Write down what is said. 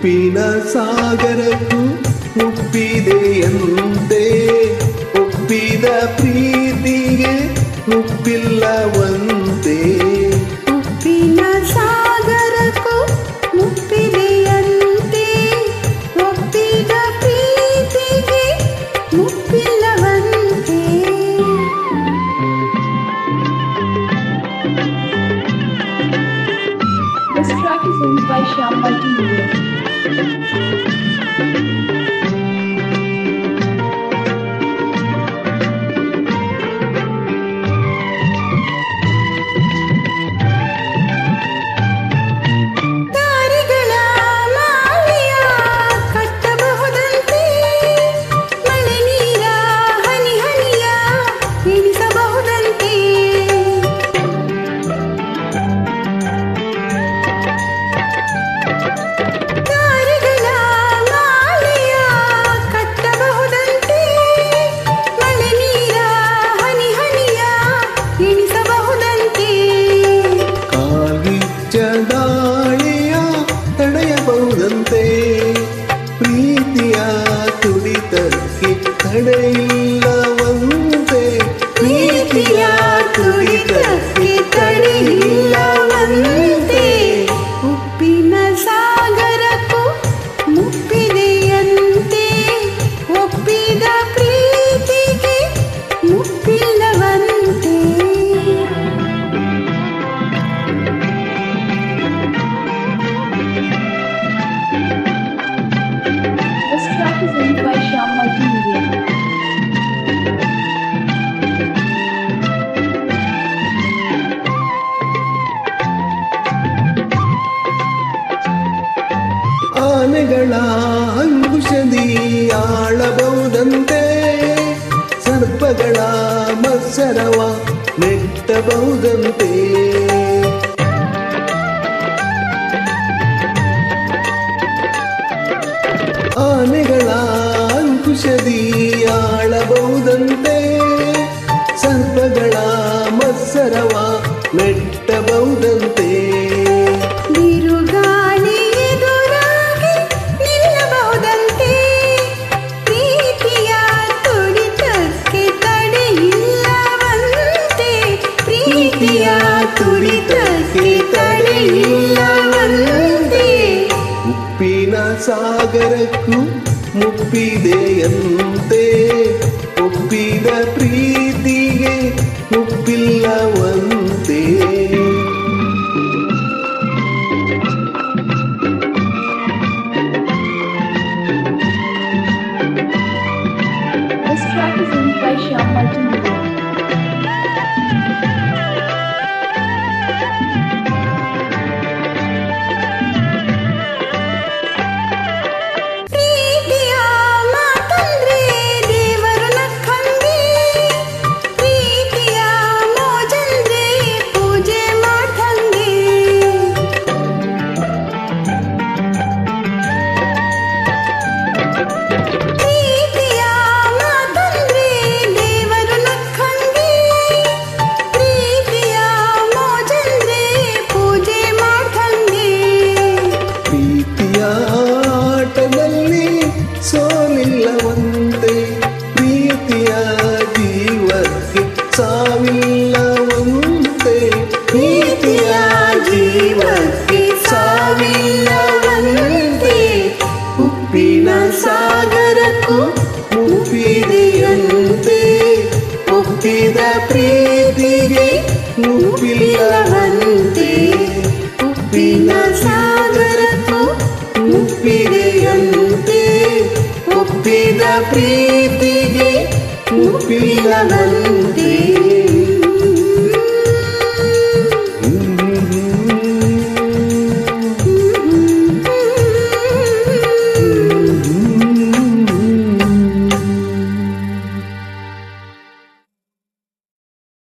ಉಪ್ಪಿನ ಸಾಗರಕ್ಕೂ ಉಪ್ಪಿದೆಯಂತೆ ಒಪ್ಪಿದ ಪ್ರೀತಿಗೆ ಉಪ್ಪಿಲ್ಲವಂತೆ ಉಪ್ಪಿನ ಸಾಗರಕ್ಕೂ ಉಪ್ಪಿದೆಯಂತೆ ಒಪ್ಪಿದ ಪ್ರೀತಿಗೆ ಉಪ್ಪಿಲ್ಲವಂತೆ This track is by Shyam ಮನೆಗಳ ಅಂಕುಶದಿ ಆಳಬಹುದಂತೆ ಸರ್ಪಗಳ ಮತ್ಸರವ ನೆಟ್ಟಬಹುದಂತೆ. ಆನೆಗಳ ಅಂಕುಶದಿ ಆಳಬಹುದಂತೆ ಸರ್ಪಗಳ ಮತ್ಸರವ ನೆಟ್ಟಬಹುದಂತೆ. ಸಾಗರಕ್ಕೂ ಮುಪ್ಪಿದೆಯಂತೆ ಒಪ್ಪಿದ ಪ್ರೀತಿ ಮುಪ್ಪಿನ ಸಾಗರಕ್ಕೂ ಮುಪ್ಪಿದೆಯಂತೆ ಒಪ್ಪಿದ ಪ್ರೀತಿಗೆ ಮುಪ್ಪಿಲವಂತೆ